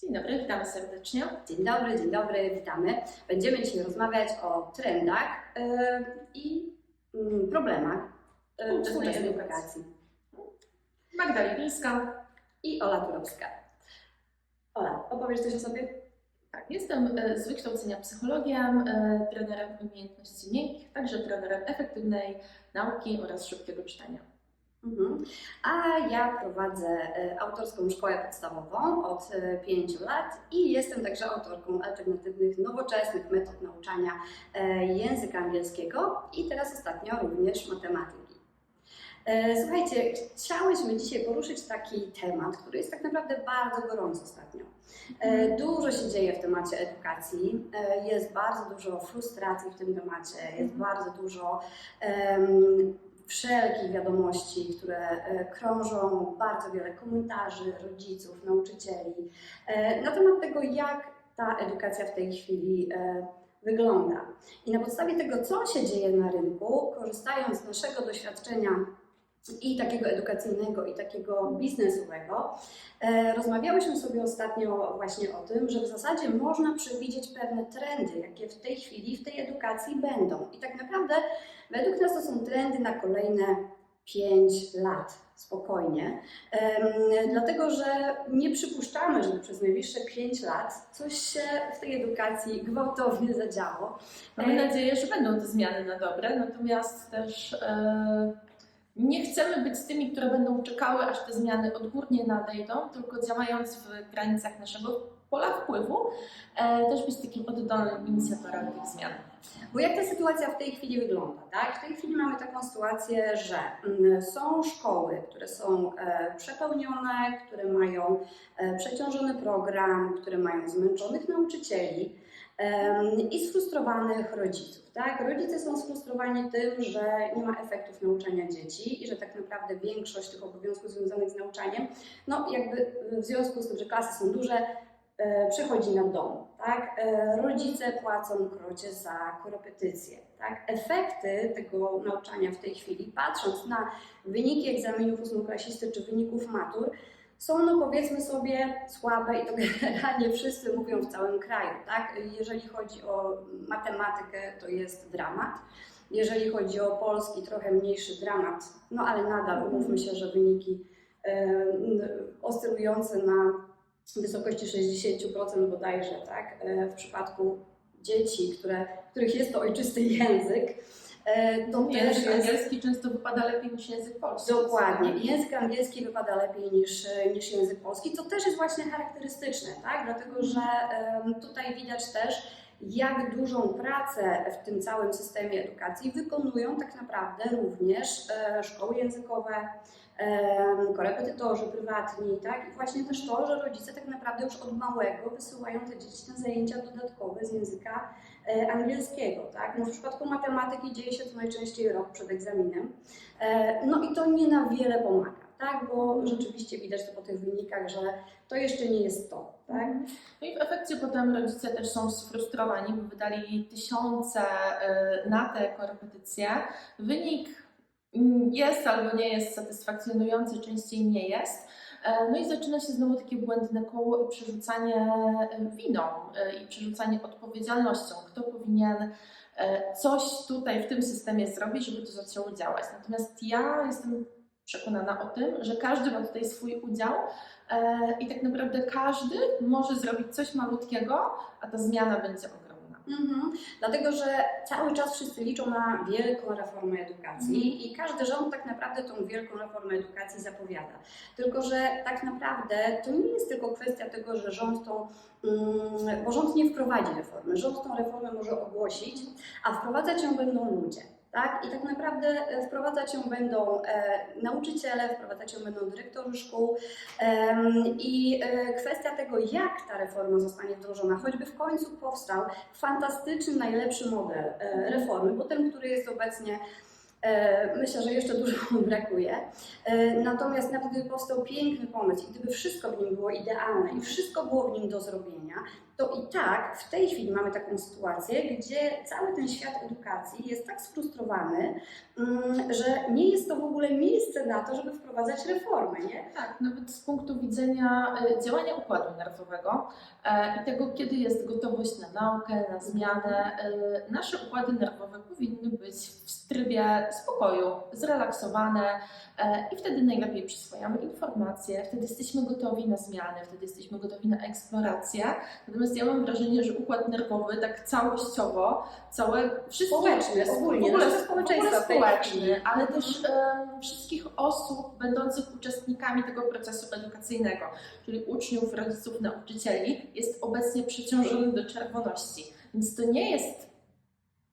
Dzień dobry, witamy serdecznie. Dzień dobry, dzień dobry, witamy. Będziemy dzisiaj rozmawiać o trendach e, i mm, problemach e, Współczesnej edukacji. edukacji. Magda Lipińska. I Ola Turowska. Ola, opowiesz coś o sobie? Tak, jestem e, z wykształcenia psychologiem, trenerem umiejętności miękkich, także trenerem efektywnej nauki oraz szybkiego czytania. Mhm. A ja prowadzę e, autorską szkołę podstawową od 5 lat i jestem także autorką alternatywnych, nowoczesnych metod nauczania e, języka angielskiego i teraz ostatnio również matematyki. E, Słuchajcie, chciałyśmy dzisiaj poruszyć taki temat, który jest tak naprawdę bardzo gorący ostatnio. E, Dużo się dzieje w temacie edukacji, e, jest bardzo dużo frustracji w tym temacie, jest Mhm. bardzo dużo wszelkich wiadomości, które e, krążą, bardzo wiele komentarzy rodziców, nauczycieli e, na temat tego, jak ta edukacja w tej chwili e, wygląda. I na podstawie tego, co się dzieje na rynku, korzystając z naszego doświadczenia i takiego edukacyjnego, i takiego biznesowego, e, rozmawiałyśmy sobie ostatnio właśnie o tym, że w zasadzie można przewidzieć pewne trendy, jakie w tej chwili w tej edukacji będą. I tak naprawdę według nas to są trendy na kolejne 5 lat, spokojnie. Dlatego, że nie przypuszczamy, żeby przez najbliższe 5 lat coś się w tej edukacji gwałtownie zadziało. Mamy E, nadzieję, że będą te zmiany na dobre, natomiast też e, nie chcemy być tymi, które będą czekały, aż te zmiany odgórnie nadejdą, tylko działając w granicach naszego pola wpływu, e, też być takim oddolnym inicjatorem tych zmian. Bo jak ta sytuacja w tej chwili wygląda? Tak? W tej chwili mamy taką sytuację, że mm, są szkoły, które są e, przepełnione, które mają e, przeciążony program, które mają zmęczonych nauczycieli i sfrustrowanych rodziców. Tak? Rodzice są sfrustrowani tym, że nie ma efektów nauczania dzieci i że tak naprawdę większość tych obowiązków związanych z nauczaniem, no jakby w związku z tym, że klasy są duże, e, przechodzi na dom, tak? E, Rodzice płacą krocie za korepetycje, tak? Efekty tego nauczania w tej chwili, patrząc na wyniki egzaminów ósmoklasisty czy wyników matur, są no powiedzmy sobie słabe i to generalnie wszyscy mówią w całym kraju, tak? Jeżeli chodzi o matematykę, to jest dramat. Jeżeli chodzi o polski, trochę mniejszy dramat, no ale nadal umówmy się, że wyniki oscylujące na wysokości 60% bodajże, tak? E, W przypadku dzieci, które, których jest to ojczysty język, e, to też Język angielski często wypada lepiej niż język polski. Dokładnie. Język angielski wypada lepiej niż, niż język polski, co też jest właśnie charakterystyczne, tak? Dlatego, że tutaj widać też, jak dużą pracę w tym całym systemie edukacji wykonują tak naprawdę również e, szkoły językowe, korepetytorzy prywatni, tak? I właśnie też to, że rodzice tak naprawdę już od małego wysyłają te dzieci na zajęcia dodatkowe z języka e, angielskiego, tak? No w przypadku matematyki dzieje się to najczęściej rok przed egzaminem. E, No i to nie na wiele pomaga, tak? Bo rzeczywiście widać to po tych wynikach, że to jeszcze nie jest to, tak? No i w efekcie potem rodzice też są sfrustrowani, bo wydali tysiące y, na te korepetycje. Wynik mm, jest albo nie jest satysfakcjonujący, częściej nie jest. E, No i zaczyna się znowu takie błędne koło i przerzucanie e, winą e, i przerzucanie odpowiedzialnością. Kto powinien coś tutaj w tym systemie zrobić, żeby to zaczęło działać. Natomiast ja jestem przekonana o tym, że każdy ma tutaj swój udział i tak naprawdę każdy może zrobić coś malutkiego, a ta zmiana będzie ogromna. Mhm. Dlatego, że cały czas wszyscy liczą na wielką reformę edukacji i każdy rząd tak naprawdę tą wielką reformę edukacji zapowiada. Tylko, że tak naprawdę to nie jest tylko kwestia tego, że rząd tą, mm, bo rząd nie wprowadzi reformy. Rząd tą reformę może ogłosić, a wprowadzać ją będą ludzie. Tak? I tak naprawdę e, wprowadzać ją będą e, nauczyciele, wprowadzać ją będą dyrektorzy szkół. I e, kwestia tego, jak ta reforma zostanie wdrożona, choćby w końcu powstał fantastyczny, najlepszy model reformy, bo ten, który jest obecnie Myślę, że jeszcze dużo mu brakuje. E, Natomiast nawet gdyby powstał piękny pomysł i gdyby wszystko w nim było idealne i wszystko było w nim do zrobienia, to i tak w tej chwili mamy taką sytuację, gdzie cały ten świat edukacji jest tak sfrustrowany, mm, że nie jest to w ogóle miejsce na to, żeby wprowadzać reformy, nie? Tak, nawet z punktu widzenia e, działania układu nerwowego e, i tego, kiedy jest gotowość na naukę, na zmianę, e, nasze układy nerwowe powinny być w trybie spokoju, zrelaksowane e, i wtedy najlepiej przyswajamy informacje, wtedy jesteśmy gotowi na zmiany, wtedy jesteśmy gotowi na eksplorację. Natomiast ja mam wrażenie, że układ nerwowy tak całościowo, całe wszystkie Społeczny, ogólnie, w ogóle, społeczeństwo w ogóle społeczny, ale też em, wszystkich osób będących uczestnikami tego procesu edukacyjnego, czyli uczniów, rodziców, nauczycieli, jest obecnie przeciążony do czerwoności. Więc to nie jest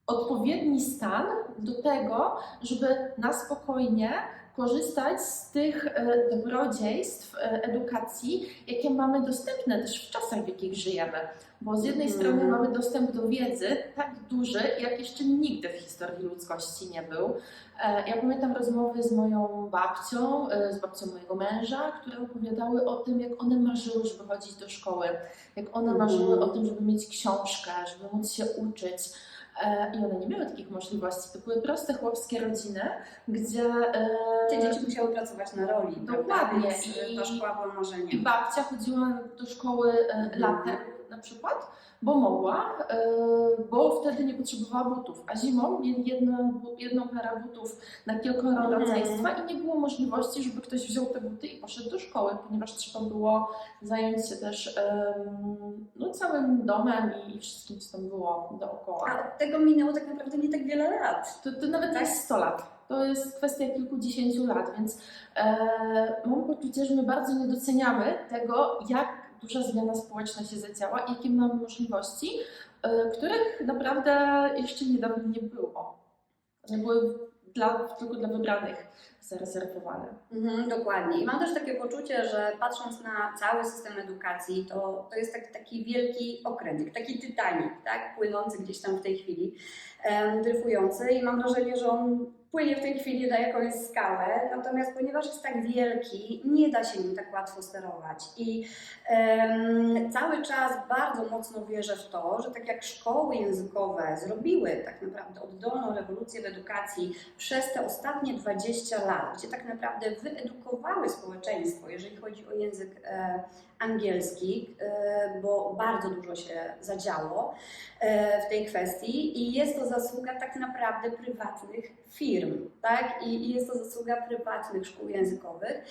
odpowiedni stan do tego, żeby na spokojnie korzystać z tych e, dobrodziejstw e, edukacji, jakie mamy dostępne też w czasach, w jakich żyjemy. Bo z jednej Mhm. strony mamy dostęp do wiedzy tak duży, jak jeszcze nigdy w historii ludzkości nie był. E, Ja pamiętam rozmowy z moją babcią, z babcią mojego męża, które opowiadały o tym, jak one marzyły, żeby chodzić do szkoły, jak one Mhm. marzyły o tym, żeby mieć książkę, żeby móc się uczyć. E, I one nie miały takich możliwości. To były proste chłopskie rodziny, gdzie e, Te dzieci musiały pracować na roli, Dokładnie. prawda? Więc I- ta szkoła była i marzeniem. babcia chodziła do szkoły e, latem przykład, bo mogła, e, bo wtedy nie potrzebowała butów, a zimą mieli jedno, bu- jedną parę butów na kilkoro Mhm. rodzeństwa i nie było możliwości, żeby ktoś wziął te buty i poszedł do szkoły, ponieważ trzeba było zająć się też no, całym domem i wszystkim, co tam było dookoła. A od tego minęło tak naprawdę nie tak wiele lat. To, to nawet Tak. jest 100 lat. To jest kwestia kilkudziesięciu lat, więc e, mam poczucie, że my bardzo nie doceniamy tego, jak duża zmiana społeczna się zadziała i jakie mamy możliwości, e, których naprawdę jeszcze niedawno nie było. One były dla, tylko dla wybranych zarezerwowane. Mhm, dokładnie. I mam też takie poczucie, że patrząc na cały system edukacji, to, to jest tak, taki wielki okręt, taki Titanic, tak? płynący gdzieś tam w tej chwili, em, dryfujący i mam wrażenie, że on płynie w tej chwili na jakąś skałę, natomiast ponieważ jest tak wielki, nie da się nim tak łatwo sterować. I em, cały czas bardzo mocno wierzę w to, że tak jak szkoły językowe zrobiły tak naprawdę oddolną rewolucję w edukacji przez te ostatnie 20 lat, gdzie tak naprawdę wyedukowały społeczeństwo, jeżeli chodzi o język e, angielski, e, bo bardzo dużo się zadziało e, w tej kwestii i jest to zasługa tak naprawdę prywatnych firm, tak? I, jest to zasługa prywatnych szkół językowych,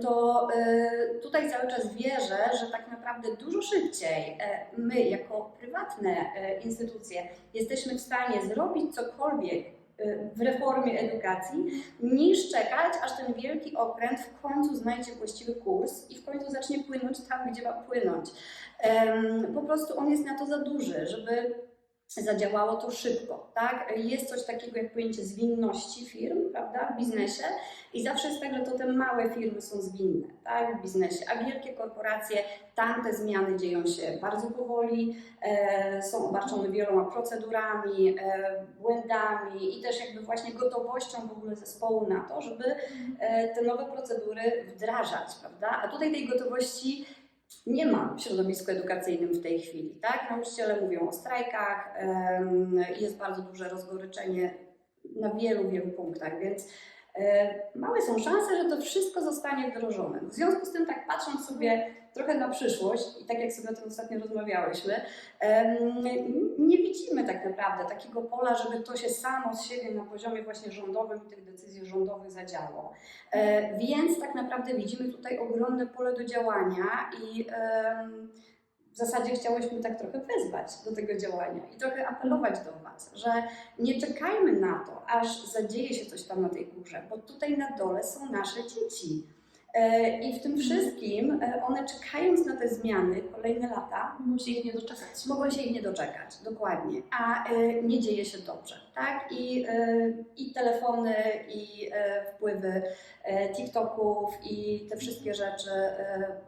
to e, tutaj cały czas wierzę, że tak naprawdę dużo szybciej my jako prywatne instytucje jesteśmy w stanie zrobić cokolwiek w reformie edukacji, niż czekać, aż ten wielki okręt w końcu znajdzie właściwy kurs i w końcu zacznie płynąć tam, gdzie ma płynąć. Po prostu on jest na to za duży, żeby zadziałało to szybko, tak? Jest coś takiego jak pojęcie zwinności firm, prawda, w biznesie i zawsze jest tak, że to te małe firmy są zwinne, tak, w biznesie, a wielkie korporacje, tam te zmiany dzieją się bardzo powoli, e, są obarczone wieloma procedurami, e, błędami i też jakby właśnie gotowością w ogóle zespołu na to, żeby e, te nowe procedury wdrażać, prawda? A tutaj tej gotowości nie ma w środowisku edukacyjnym w tej chwili, tak? Nauczyciele mówią o strajkach, jest bardzo duże rozgoryczenie na wielu, wielu punktach, więc e, małe są szanse, że to wszystko zostanie wdrożone. W związku z tym, tak patrząc sobie trochę na przyszłość i tak jak sobie o tym ostatnio rozmawiałyśmy, nie widzimy tak naprawdę takiego pola, żeby to się samo z siebie na poziomie właśnie rządowym i tych decyzji rządowych zadziało. E, Więc tak naprawdę widzimy tutaj ogromne pole do działania i w zasadzie chciałyśmy tak trochę wezwać do tego działania i trochę apelować do Was, że nie czekajmy na to, aż zadzieje się coś tam na tej górze, bo tutaj na dole są nasze dzieci. E, I w tym wszystkim e, one czekając na te zmiany kolejne lata, Musi ich nie doczekać. mogą się ich nie doczekać, dokładnie, a y, nie dzieje się dobrze, tak? I, i telefony, i wpływy TikToków, i te wszystkie rzeczy,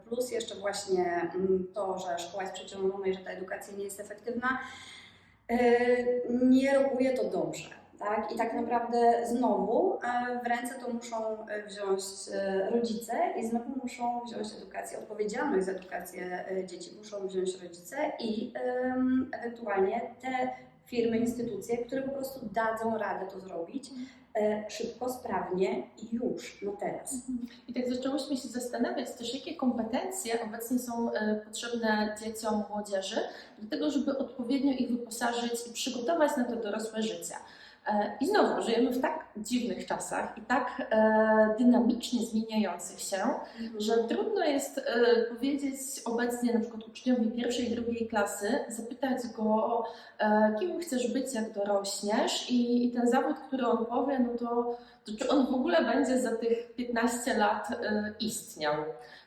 plus jeszcze właśnie mm, to, że szkoła jest przeciążona i że ta edukacja nie jest efektywna, nie rokuje to dobrze. Tak? I tak naprawdę znowu e, w ręce to muszą e, wziąć e, rodzice i znowu muszą wziąć edukację, odpowiedzialność za edukację dzieci muszą wziąć rodzice i ewentualnie te firmy, instytucje, które po prostu dadzą radę to zrobić e, szybko, sprawnie i już, na teraz. I tak zaczęłyśmy się zastanawiać też, jakie kompetencje obecnie są e, potrzebne dzieciom, młodzieży, do tego, żeby odpowiednio ich wyposażyć i przygotować na to dorosłe życie. E, I znowu, żyjemy w tak dziwnych czasach i tak e, dynamicznie zmieniających się, że trudno jest e, powiedzieć obecnie na przykład uczniowi pierwszej, drugiej klasy, zapytać go, kim chcesz być, jak dorośniesz i, i ten zawód, który on powie, no to, to czy on w ogóle będzie za tych 15 lat istniał.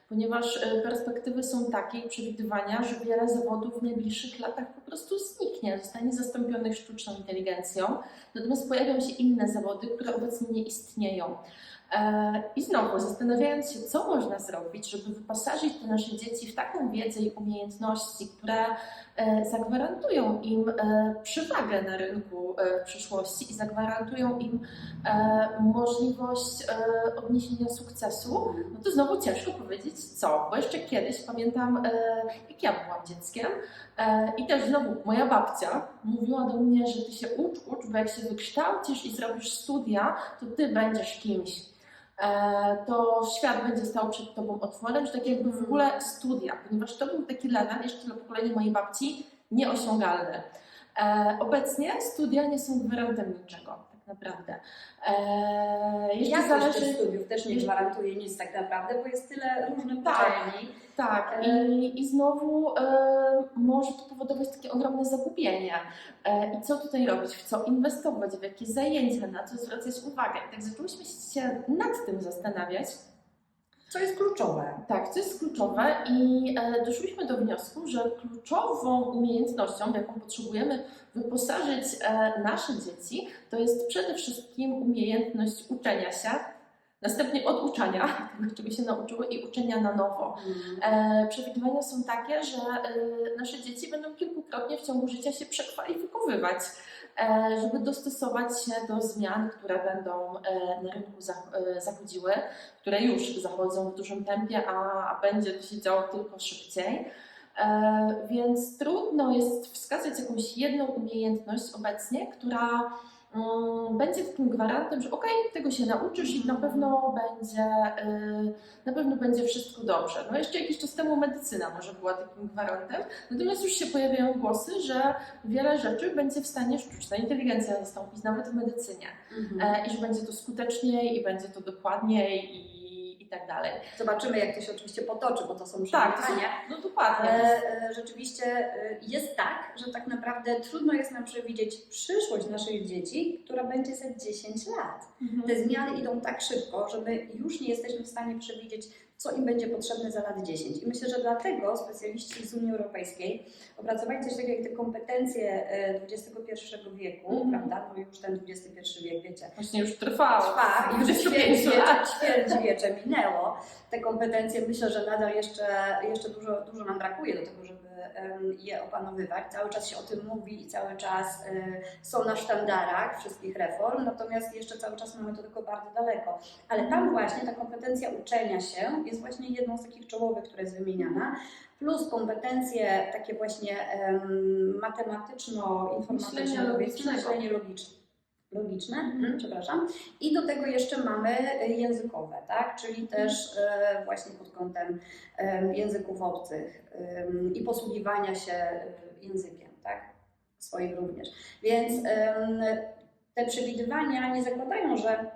Ponieważ e, perspektywy są takie i przewidywania, że wiele zawodów w najbliższych latach po prostu zniknie, zostanie zastąpionych sztuczną inteligencją, natomiast pojawią się inne zawody, które obecnie nie istnieją. E, I znowu, zastanawiając się, co można zrobić, żeby wyposażyć te nasze dzieci w taką wiedzę i umiejętności, które zagwarantują im e, przewagę na rynku e, w przyszłości i zagwarantują im e, możliwość e, odniesienia sukcesu, no to znowu ciężko powiedzieć co, bo jeszcze kiedyś pamiętam, e, jak ja byłam dzieckiem e, i też znowu moja babcia mówiła do mnie, że ty się ucz, ucz, bo jak się wykształcisz i zrobisz studia, to ty będziesz kimś. E, to świat będzie stał przed tobą otworem, że tak jakby w ogóle studia, ponieważ to był taki level jeszcze na pokolenie mojej babci nieosiągalny. E, obecnie studia nie są gwarantem niczego, naprawdę. E, jeszcze Jakość zależy, studiów też nie jeszcze- gwarantuje nic tak naprawdę, bo jest tyle różnych Tak. uczelni. Tak, E, i, i znowu e, może to powodować takie ogromne zagubienie. E, I co tutaj robić? W co inwestować? W jakie zajęcia? Na co zwracać uwagę? Tak zaczęłyśmy się nad tym zastanawiać. Co jest kluczowe? Tak, co jest kluczowe i e, doszliśmy do wniosku, że kluczową umiejętnością, jaką potrzebujemy wyposażyć e, nasze dzieci, to jest przede wszystkim umiejętność uczenia się, następnie oduczania tego, czego się nauczyły i uczenia na nowo. E, przewidywania są takie, że e, nasze dzieci będą kilkukrotnie w ciągu życia się przekwalifikowywać, e, żeby dostosować się do zmian, które będą e, na rynku zach- e, zachodziły, które już zachodzą w dużym tempie, a, a będzie to się działo tylko szybciej. E, więc trudno jest wskazać jakąś jedną umiejętność obecnie, która mm, będzie takim gwarantem, że okej, tego się nauczysz i na pewno będzie, y, na pewno będzie wszystko dobrze. No jeszcze jakiś czas temu medycyna może była takim gwarantem, natomiast już się pojawiają głosy, że wiele rzeczy będzie w stanie sztuczna inteligencja zastąpić, nawet w medycynie. Mhm. E, I że będzie to skuteczniej i będzie to dokładniej i, i tak dalej. Zobaczymy, jak to się oczywiście potoczy, bo to są Tak, to są, przewidywania. no dokładnie. Ale e, rzeczywiście e, jest tak, że tak naprawdę trudno jest nam przewidzieć przyszłość naszych dzieci, która będzie za 10 lat. Mhm. Te zmiany idą tak szybko, że my już nie jesteśmy w stanie przewidzieć, co im będzie potrzebne za lat 10. I myślę, że dlatego specjaliści z Unii Europejskiej opracowali coś takiego jak te kompetencje e, XXI wieku, Mhm. prawda? No już ten XXI wiek, wiecie, Właśnie już trwało. trwa i już 25 ćwierćwiecze, lat. ćwierćwiecze minęło. Te kompetencje myślę, że nadal jeszcze, jeszcze dużo, dużo nam brakuje do tego, żeby je opanowywać. Cały czas się o tym mówi i cały czas e, są na sztandarach wszystkich reform, natomiast jeszcze cały czas mamy to tylko bardzo daleko. Ale tam właśnie ta kompetencja uczenia się jest właśnie jedną z takich czołowych, która jest wymieniana. Plus kompetencje takie właśnie em, matematyczno-informatyczne, myślenie logiczne. Logiczne, mhm, przepraszam. I do tego jeszcze mamy e, językowe, tak? czyli też e, właśnie pod kątem em, języków obcych i posługiwania się e, językiem, tak? swoim również. Więc te przewidywania nie zakładają, że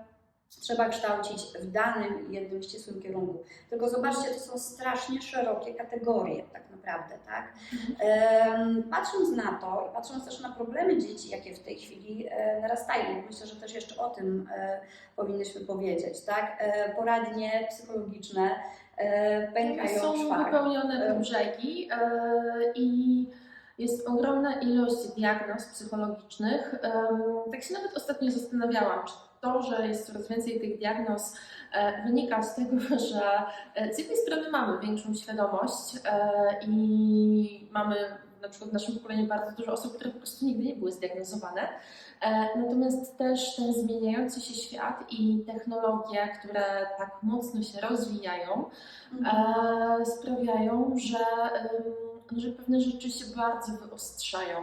trzeba kształcić w danym jednym ścisłym kierunku. Tylko zobaczcie, to są strasznie szerokie kategorie tak naprawdę, tak? Em, Patrząc na to i patrząc też na problemy dzieci, jakie w tej chwili e, narastają, myślę, że też jeszcze o tym e, powinnyśmy powiedzieć, tak? E, Poradnie psychologiczne pękają Są szwach. wypełnione brzegi i jest ogromna ilość diagnoz psychologicznych. Tak się nawet ostatnio zastanawiałam, czy to, że jest coraz więcej tych diagnoz, e, wynika z tego, że e, z jednej strony mamy większą świadomość e, i mamy na przykład w naszym pokoleniu bardzo dużo osób, które po prostu nigdy nie były zdiagnozowane. Natomiast też ten zmieniający się świat i technologie, które tak mocno się rozwijają, e, sprawiają, że, że pewne rzeczy się bardzo wyostrzają.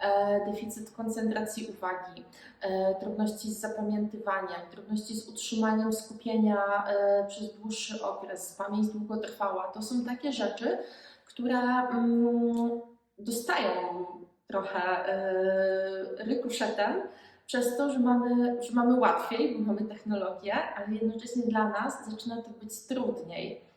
E, Deficyt koncentracji uwagi, e, trudności z zapamiętywaniem, trudności z utrzymaniem skupienia e, przez dłuższy okres, pamięć długotrwała. To są takie rzeczy, które mm, dostają trochę rykoszetem przez to, że mamy, że mamy łatwiej, bo mamy technologię, ale jednocześnie dla nas zaczyna to być trudniej.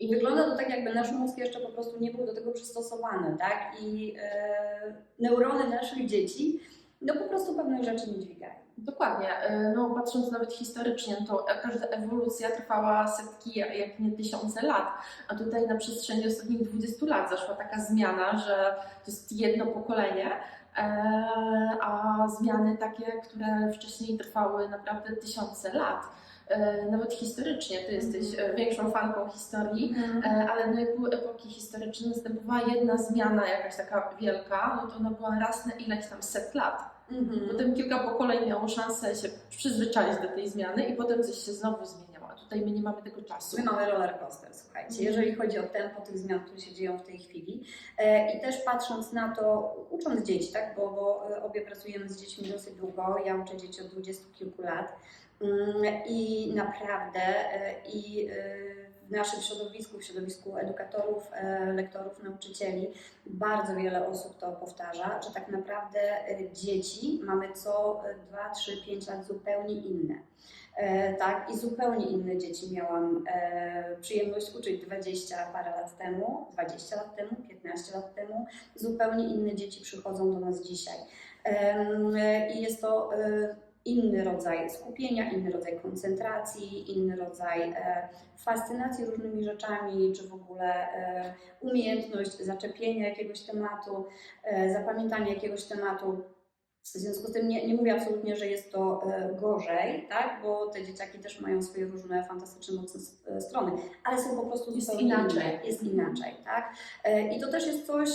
I Wygląda to tak, jakby nasz mózg jeszcze po prostu nie był do tego przystosowany, tak? I e, neurony naszych dzieci, no po prostu pewnych rzeczy nie dźwigają. Dokładnie. E, No, patrząc nawet historycznie, to każda ewolucja trwała setki, jak nie tysiące lat. A tutaj na przestrzeni ostatnich 20 lat zaszła taka zmiana, że to jest jedno pokolenie, e, a zmiany takie, które wcześniej trwały naprawdę tysiące lat. E, Nawet historycznie, ty jesteś e, większą fanką historii, E, ale no jak były epoki historyczne, następowała jedna zmiana jakaś taka wielka, no to ona była raz na ileś tam set lat. Mhm. Potem kilka pokoleń miało szansę się przyzwyczaić do tej zmiany i potem coś się znowu zmieniało. A tutaj my nie mamy tego czasu. My mamy roller coaster, słuchajcie, Mhm. jeżeli chodzi o tempo tych zmian, które się dzieją w tej chwili. I też patrząc na to, ucząc dzieci, tak, bo, bo obie pracujemy z dziećmi dosyć długo, ja uczę dzieci od dwudziestu kilku lat Mm, i naprawdę e, i e, w naszym środowisku, w środowisku edukatorów, e, lektorów, nauczycieli, bardzo wiele osób to powtarza, że tak naprawdę dzieci mamy co 2, 3, 5 lat zupełnie inne. Tak, i zupełnie inne dzieci miałam przyjemność uczyć 20 parę lat temu, 20 lat temu, 15 lat temu. Zupełnie inne dzieci przychodzą do nas dzisiaj. I jest to inny rodzaj skupienia, inny rodzaj koncentracji, inny rodzaj e, fascynacji różnymi rzeczami, czy w ogóle e, umiejętność zaczepienia jakiegoś tematu, e, zapamiętania jakiegoś tematu. W związku z tym nie, nie mówię absolutnie, że jest to e, gorzej, tak? bo te dzieciaki też mają swoje różne fantastyczne, mocne e, strony, ale są po prostu Jest zupełnie inaczej. Inne. Jest inaczej, tak? E, I to też jest coś,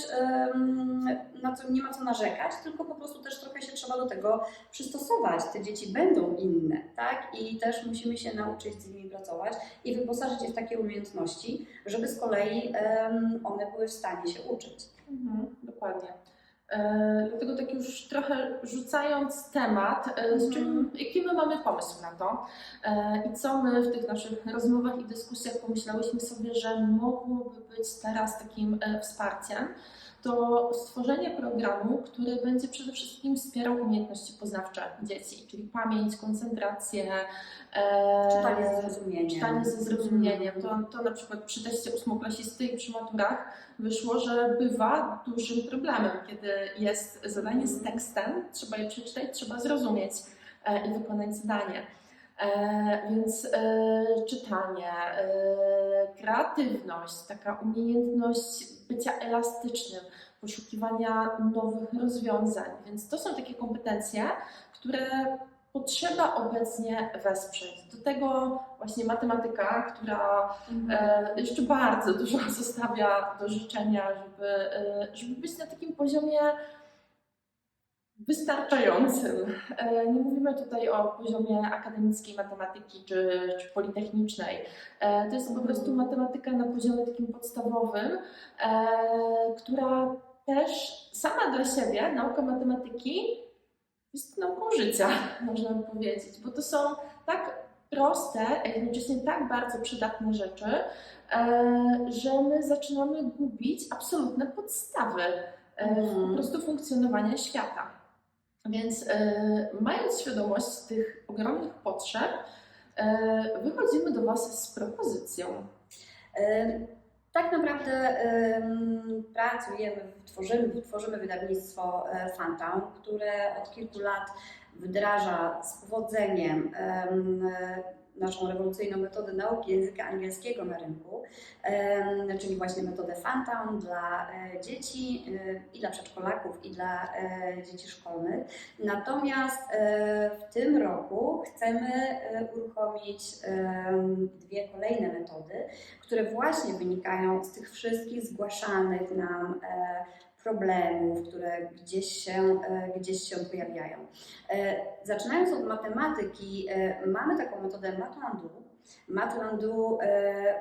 na co nie ma co narzekać, tylko po prostu też trochę się trzeba do tego przystosować. Te dzieci będą inne, tak? I też musimy się nauczyć z nimi pracować i wyposażyć je w takie umiejętności, żeby z kolei one były w stanie się uczyć. Mhm, dokładnie. E, dlatego tak już trochę rzucając temat, e, z czym, jaki my mamy pomysł na to? E, i co my w tych naszych rozmowach i dyskusjach pomyślałyśmy sobie, że mogłoby być teraz takim wsparciem, to stworzenie programu, który będzie przede wszystkim wspierał umiejętności poznawcze dzieci, czyli pamięć, koncentrację, e, Czytanie ze zrozumieniem. czytanie ze zrozumieniem. To, to na przykład przy teście ósmoklasisty i przy maturach wyszło, że bywa dużym problemem, kiedy jest zadanie z tekstem, trzeba je przeczytać, trzeba zrozumieć e, i wykonać zadanie. E, więc e, czytanie, e, kreatywność, taka umiejętność bycia elastycznym, poszukiwania nowych rozwiązań. Więc to są takie kompetencje, które potrzeba obecnie wesprzeć. Do tego właśnie matematyka, która jeszcze bardzo dużo zostawia do życzenia, żeby, żeby być na takim poziomie wystarczającym. E, Nie mówimy tutaj o poziomie akademickiej matematyki czy, czy politechnicznej. E, To jest po prostu matematyka na poziomie takim podstawowym, e, która też sama dla siebie, nauka matematyki jest nauką życia, można by powiedzieć, bo to są tak proste, a jednocześnie tak bardzo przydatne rzeczy, że my zaczynamy gubić absolutne podstawy e, Mhm. po prostu funkcjonowania świata. Więc e, mając świadomość tych ogromnych potrzeb, e, wychodzimy do Was z propozycją. Em, Tak naprawdę em, pracujemy, tworzymy, tworzymy wydawnictwo e, Fantown, które od kilku lat wdraża z powodzeniem em, e, naszą rewolucyjną metodę nauki języka angielskiego na rynku, czyli właśnie metodę Fantown dla e, dzieci e, i dla przedszkolaków i dla e, dzieci szkolnych. Natomiast w tym roku chcemy uruchomić dwie kolejne metody, które właśnie wynikają z tych wszystkich zgłaszanych nam problemów, które gdzieś się, e, gdzieś się pojawiają. E, Zaczynając od matematyki, e, mamy taką metodę Matlandu. Matlandu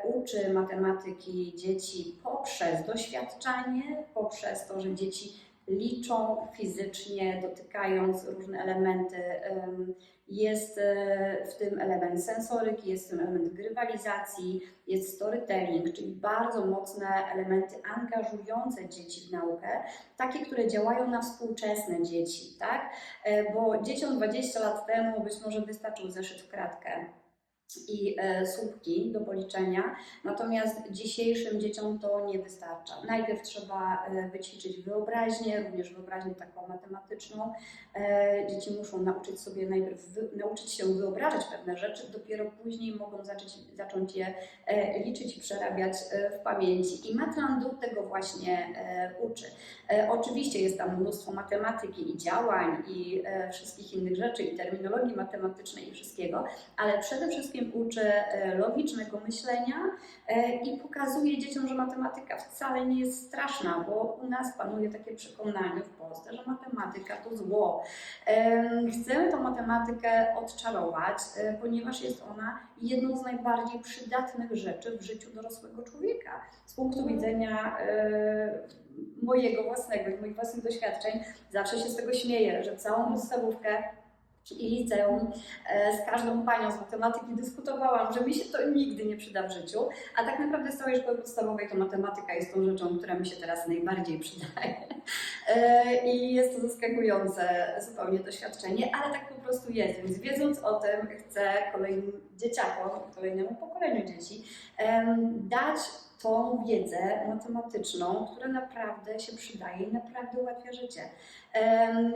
uczy matematyki dzieci poprzez doświadczanie, poprzez to, że dzieci liczą fizycznie, dotykając różne elementy. Em, Jest e, w tym element sensoryki, jest w tym element grywalizacji, jest storytelling, czyli bardzo mocne elementy angażujące dzieci w naukę, takie, które działają na współczesne dzieci, tak? E, Bo dzieciom 20 lat temu być może wystarczył zeszyt w kratkę i e, słupki do policzenia, natomiast dzisiejszym dzieciom to nie wystarcza. Najpierw trzeba e, wyćwiczyć wyobraźnię, również wyobraźnię taką matematyczną. E, dzieci muszą nauczyć sobie najpierw nauczyć się wyobrażać pewne rzeczy, dopiero później mogą zacząć, zacząć je liczyć i przerabiać w pamięci. I Matlandu tego właśnie uczy. Oczywiście jest tam mnóstwo matematyki i działań i wszystkich innych rzeczy, i terminologii matematycznej i wszystkiego, ale przede wszystkim uczy e, logicznego myślenia e, i pokazuje dzieciom, że matematyka wcale nie jest straszna, bo u nas panuje takie przekonanie w Polsce, że matematyka to zło. Em, Chcemy tą matematykę odczarować, e, ponieważ jest ona jedną z najbardziej przydatnych rzeczy w życiu dorosłego człowieka. Z punktu widzenia e, mojego własnego i moich własnych doświadczeń, zawsze się z tego śmieję, że całą podstawówkę i liceum e, z każdą panią z matematyki dyskutowałam, że mi się to nigdy nie przyda w życiu, a tak naprawdę z całej szkoły podstawowej to matematyka jest tą rzeczą, która mi się teraz najbardziej przydaje. E, I jest to zaskakujące zupełnie doświadczenie, ale tak po prostu jest, więc wiedząc o tym chcę kolejnym dzieciakom, kolejnemu pokoleniu dzieci dać tą wiedzę matematyczną, która naprawdę się przydaje i naprawdę ułatwia życie.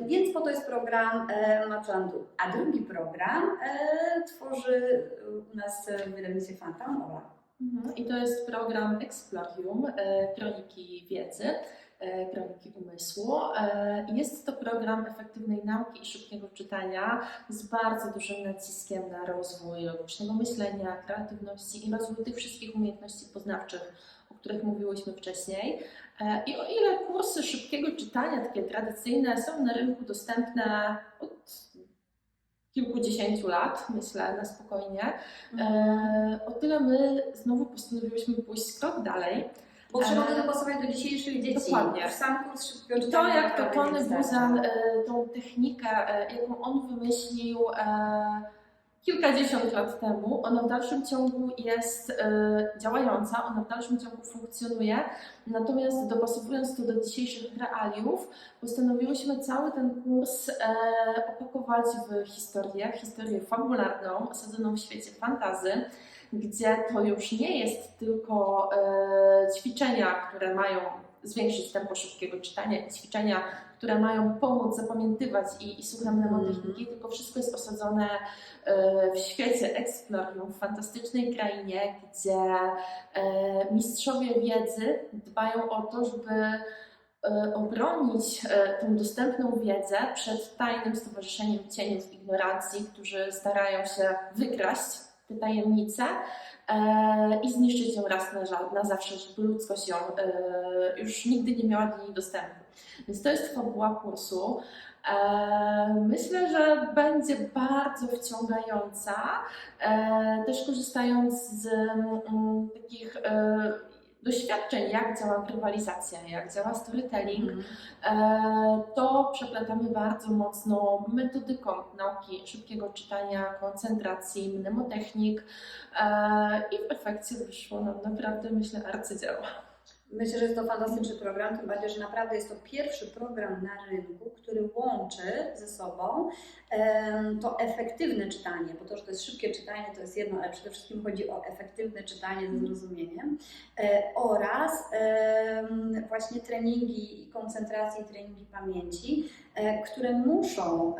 Więc po to jest program e, Matlandu. A drugi program e, tworzy u nas w wydawnictwie. Mhm. I to jest program Explorium, e, Kroniki Wiedzy, e, Kroniki Umysłu. E, Jest to program efektywnej nauki i szybkiego czytania z bardzo dużym naciskiem na rozwój logicznego myślenia, kreatywności i rozwój tych wszystkich umiejętności poznawczych, o których mówiłyśmy wcześniej. E, I o ile kursy szybkiego czytania, takie tradycyjne, są na rynku dostępne od kilkudziesięciu lat, myślę, na spokojnie, E, o tyle my znowu postanowiłyśmy pójść krok dalej. Bo trzeba to dopasować do dzisiejszych dzieci. dokładnie. Sam kurs szybkiego to, jak to Tony. Buzan, e, tą technikę, e, jaką on wymyślił e, kilkadziesiąt lat temu, ona w dalszym ciągu jest działająca, ona w dalszym ciągu funkcjonuje, natomiast dopasowując to do dzisiejszych realiów, postanowiłyśmy cały ten kurs opakować w historię, historię fabularną, osadzoną w świecie fantazy, gdzie to już nie jest tylko e, ćwiczenia, które mają zwiększyć tempo szybkiego czytania i ćwiczenia, które mają pomóc zapamiętywać i, i słucham mnemotechniki, tylko wszystko jest osadzone e, w świecie Explorium, w fantastycznej krainie, gdzie e, mistrzowie wiedzy dbają o to, żeby obronić tą dostępną wiedzę przed tajnym stowarzyszeniem cieniów ignorancji, którzy starają się wykraść te tajemnice e, i zniszczyć ją raz na, na zawsze, żeby ludzkość ją e, już nigdy nie miała do niej dostępu. Więc to jest fabuła kursu. E, myślę, że będzie bardzo wciągająca, też korzystając z mm, takich doświadczeń, jak działa grywalizacja, jak działa storytelling. E, to przeplatamy bardzo mocno metodyką nauki szybkiego czytania, koncentracji, mnemotechnik e, i w efekcie wyszło nam naprawdę, myślę, arcydzieło. Myślę, że jest to fantastyczny program, tym bardziej, że naprawdę jest to pierwszy program na rynku, który łączy ze sobą to efektywne czytanie, bo to, że to jest szybkie czytanie, to jest jedno, ale przede wszystkim chodzi o efektywne czytanie ze zrozumieniem e, oraz właśnie treningi koncentracji, treningi pamięci, e, które muszą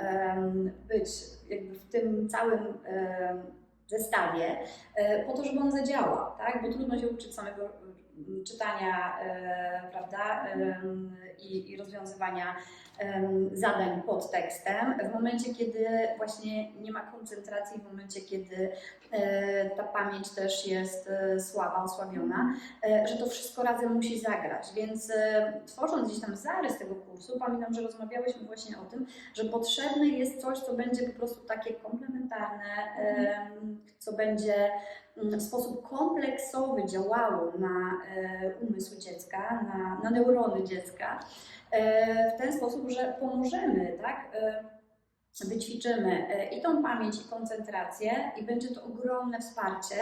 być jakby w tym całym zestawie e, po to, żeby on zadziałał, tak? Bo trudno się uczyć samego czytania, e, prawda, em, i, i rozwiązywania em, zadań pod tekstem, w momencie, kiedy właśnie nie ma koncentracji, w momencie, kiedy e, ta pamięć też jest e, słaba, osłabiona, e, że to wszystko razem musi zagrać. Więc e, tworząc gdzieś tam zarys tego kursu, pamiętam, że rozmawiałyśmy właśnie o tym, że potrzebne jest coś, co będzie po prostu takie komplementarne, em, co będzie w sposób kompleksowy działało na e, umysł dziecka, na, na neurony dziecka, e, w ten sposób, że pomożemy, tak? Wyćwiczymy e, i tą pamięć, i koncentrację, i będzie to ogromne wsparcie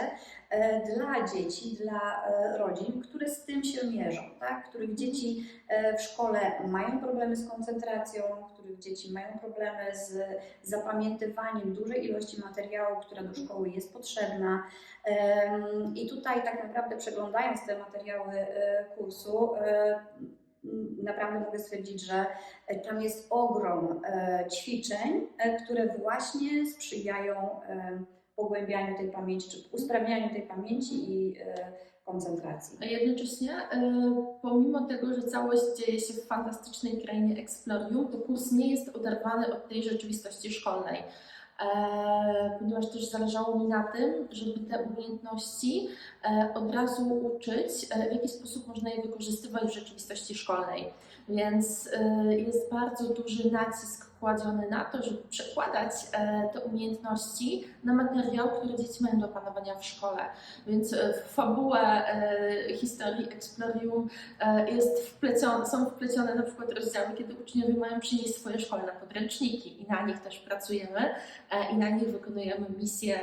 e, dla dzieci, dla e, rodzin, które z tym się mierzą, tak? których dzieci w szkole mają problemy z koncentracją, których dzieci mają problemy z zapamiętywaniem dużej ilości materiału, która do szkoły jest potrzebna. I tutaj tak naprawdę przeglądając te materiały kursu, naprawdę mogę stwierdzić, że e, tam jest ogrom e, ćwiczeń, e, które właśnie sprzyjają pogłębianiu tej pamięci, czy usprawnianiu tej pamięci i koncentracji. A jednocześnie, pomimo tego, że całość dzieje się w fantastycznej krainie Explorium, to kurs nie jest oderwany od tej rzeczywistości szkolnej. E, ponieważ też zależało mi na tym, żeby te umiejętności e, od razu uczyć, e, w jaki sposób można je wykorzystywać w rzeczywistości szkolnej. Więc jest bardzo duży nacisk na to, żeby przekładać e, te umiejętności na materiał, który dzieci mają do opanowania w szkole. Więc e, w fabułę e, historii Explorium jest wplecione, są wplecione na przykład rozdziały, kiedy uczniowie mają przynieść swoje szkolne podręczniki i na nich też pracujemy i na nich wykonujemy misje,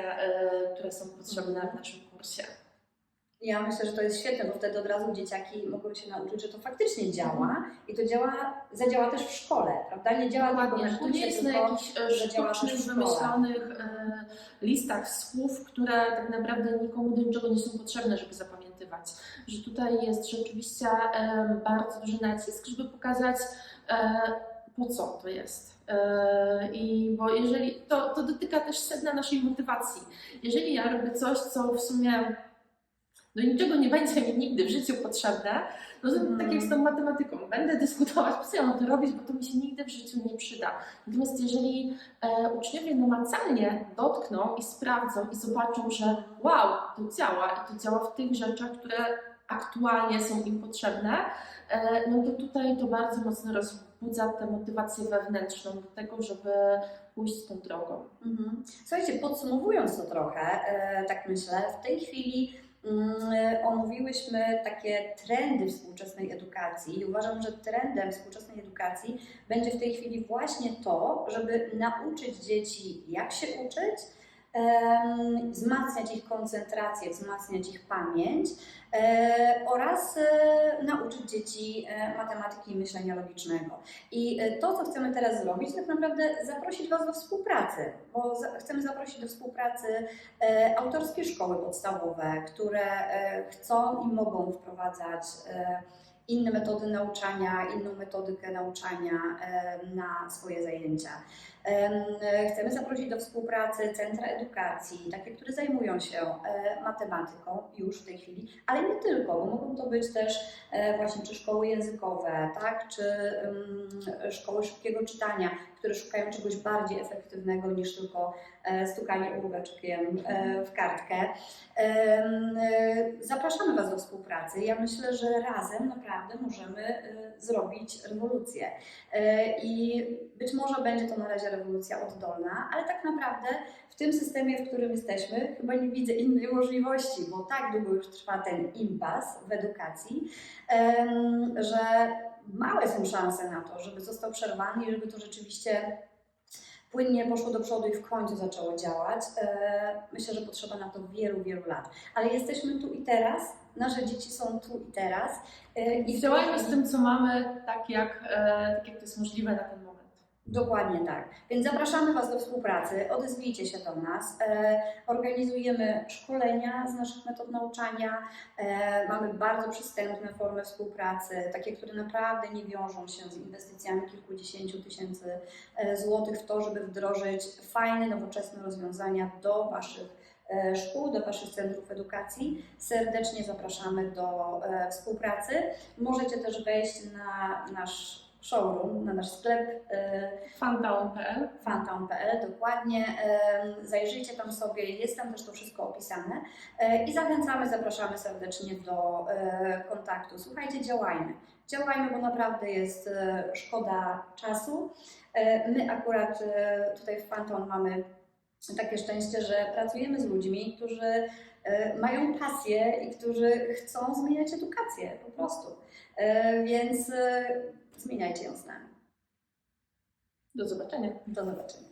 które są potrzebne w naszym kursie. Ja myślę, że to jest świetne, bo wtedy od razu dzieciaki mogą się nauczyć, że to faktycznie działa i to działa, zadziała też w szkole, prawda? Nie działa tylko Dokładnie, na że to kursie, nie jest na tylko jakichś e, sztucznych, wymyślonych e, listach słów, które tak naprawdę nikomu do niczego nie są potrzebne, żeby zapamiętywać. Że tutaj jest rzeczywiście e, bardzo duży nacisk, żeby pokazać, po co to jest. I bo jeżeli to, to dotyka też sedna naszej motywacji. Jeżeli ja robię coś, co w sumie do niczego nie będzie mi nigdy w życiu potrzebne, no to Mhm. tak jak z tą matematyką, będę dyskutować, po co ja mam to robić, bo to mi się nigdy w życiu nie przyda. Natomiast jeżeli e, uczniowie namacalnie dotkną i sprawdzą i zobaczą, że wow, to działa i to działa w tych rzeczach, które aktualnie są im potrzebne, e, no to tutaj to bardzo mocno rozbudza tę motywację wewnętrzną do tego, żeby pójść tą drogą. Mhm. Słuchajcie, podsumowując to trochę, e, tak myślę, w tej chwili mm, omówiłyśmy takie trendy współczesnej edukacji i uważam, że trendem współczesnej edukacji będzie w tej chwili właśnie to, żeby nauczyć dzieci, jak się uczyć, wzmacniać ich koncentrację, wzmacniać ich pamięć e, oraz e, nauczyć dzieci e, matematyki i myślenia logicznego. I to, co chcemy teraz zrobić, tak naprawdę zaprosić Was do współpracy, bo chcemy zaprosić do współpracy autorskie szkoły podstawowe, które chcą i mogą wprowadzać inne metody nauczania, inną metodykę nauczania na swoje zajęcia. Em, Chcemy zaprosić do współpracy centra edukacji, takie, które zajmują się e, matematyką już w tej chwili, ale nie tylko, bo mogą to być też e, właśnie czy szkoły językowe, tak, czy szkoły szybkiego czytania, które szukają czegoś bardziej efektywnego niż tylko e, stukanie ołóweczkiem w kartkę. Zapraszamy Was do współpracy. Ja myślę, że razem naprawdę możemy zrobić rewolucję. I być może będzie to na razie rewolucja oddolna, ale tak naprawdę w tym systemie, w którym jesteśmy, chyba nie widzę innej możliwości, bo tak długo już trwa ten impas w edukacji, że małe są szanse na to, żeby został przerwany i żeby to rzeczywiście płynnie poszło do przodu i w końcu zaczęło działać. E, Myślę, że potrzeba na to wielu, wielu lat. Ale jesteśmy tu i teraz, nasze dzieci są tu i teraz. e, I działajmy z tym, co mamy, tak jak, e, tak jak to jest możliwe na ten. Dokładnie tak. Więc zapraszamy Was do współpracy, odezwijcie się do nas. E, organizujemy szkolenia z naszych metod nauczania. E, mamy bardzo przystępne formy współpracy, takie, które naprawdę nie wiążą się z inwestycjami kilkudziesięciu tysięcy e, złotych w to, żeby wdrożyć fajne, nowoczesne rozwiązania do Waszych szkół, do Waszych centrów edukacji. Serdecznie zapraszamy do współpracy. Możecie też wejść na nasz showroom, na nasz sklep e, Fantown.pl fantown.pl, dokładnie. Zajrzyjcie tam sobie, jest tam też to wszystko opisane. E, I zachęcamy, zapraszamy serdecznie do e, kontaktu. Słuchajcie, działajmy. Działajmy, bo naprawdę jest szkoda czasu. My akurat tutaj w Fanton mamy takie szczęście, że pracujemy z ludźmi, którzy mają pasję i którzy chcą zmieniać edukację po prostu. Więc zmieniajcie ją z nami. Do zobaczenia. Do zobaczenia.